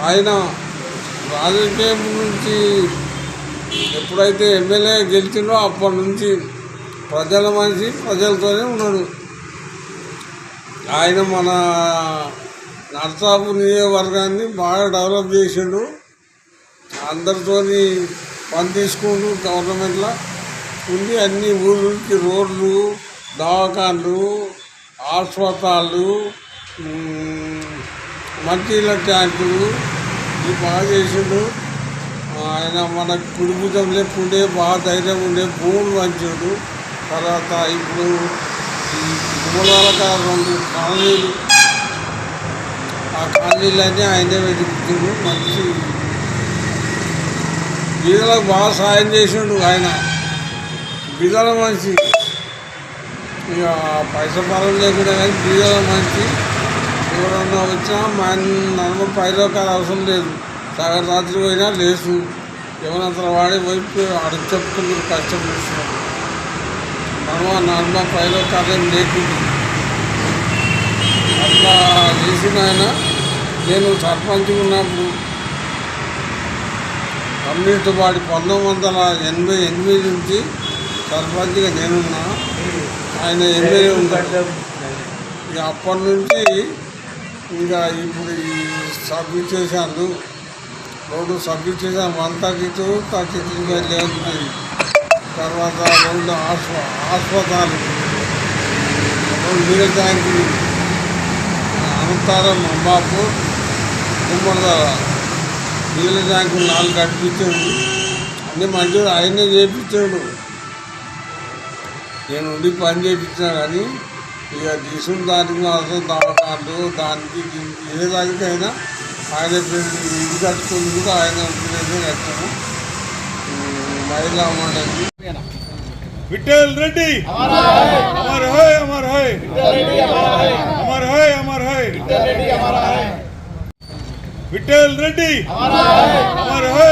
ఆయన రాజకీయం నుంచి ఎప్పుడైతే ఎమ్మెల్యే గెలిచిండో అప్పటి నుంచి ప్రజల మనిషి ప్రజలతోనే ఉన్నాడు. ఆయన మన నర్సాపు నియోజకవర్గాన్ని బాగా డెవలప్ చేసిండు. అందరితోని పని తీసుకుంటూ గవర్నమెంట్లో ఉండి అన్ని ఊళ్ళకి రోడ్లు దవాఖాన్లు హాస్పిటాళ్ళు మట్టిల ట్యాంకులు ఇవి బాగా చేసిండు. ఆయన మన కుడిభుజం లేకుండే బాగా ధైర్యం ఉండే భూములు మంచిడు తర్వాత ఇప్పుడు ఈ మూలాల రెండు కాలనీలు ఆ కాలనీలన్నీ ఆయనే వెతుకుతుండు మంచి బీదలకు బాగా సాయం చేసిండు ఆయన. బీదల మనిషి ఇక పైస పాలన లేకుండా కానీ బీదల మనిషి ఎవరన్నా వచ్చినా మా నన్ను పైలోకాలు అవసరం లేదు. సగం రాత్రి పోయినా లేసు. ఎవరంతా వాడి వైపు అడుగు చెప్పుకుంటూ కష్టం నర్మ నర్మ పైలోకాలేం కార్యం లేకుండా అట్లా చేసిన ఆయన నేను సర్పంచ్ ఉన్నప్పుడు కమ్యూనిస్ట్ పార్టీ పంతొమ్మిది వందల ఎనభై ఎనిమిది నుంచి సర్పంచ్గా నేనున్నా. ఆయన ఎమ్మెల్యే ఉంటాడు. ఇక అప్పటి నుంచి ఇంకా ఇప్పుడు ఈ సబ్మిట్ చేశాను రోడ్డు సబ్మిట్ చేశాను one thirty two thirty three by eleven తర్వాత రోడ్డు హాస్ప హాస్పిటల్ రెండు నీళ్ళ ట్యాంకులు అనంతరం అంబాపూర్ కుమ్మడిదార నీళ్ళ ట్యాంకులు నాలుగు కట్టించాడు అన్నీ మంచిగా ఆయనే చేయించాడు నేను ఉండి పని చేయించినా కానీ ఇక తీసుకున్న దానికి మాత్రం దవాఖాన్లు దానికి దీనికి ఏ దానికైనా ఆయన పేరు ఇది కట్టుకుని కూడా ఆయన పేరు కట్టాము ఉమ్, మహిళా మండలి विठल रेड्डी अमर है अमर है अमर है अमर है विठल रेड्डी अमर है अमर है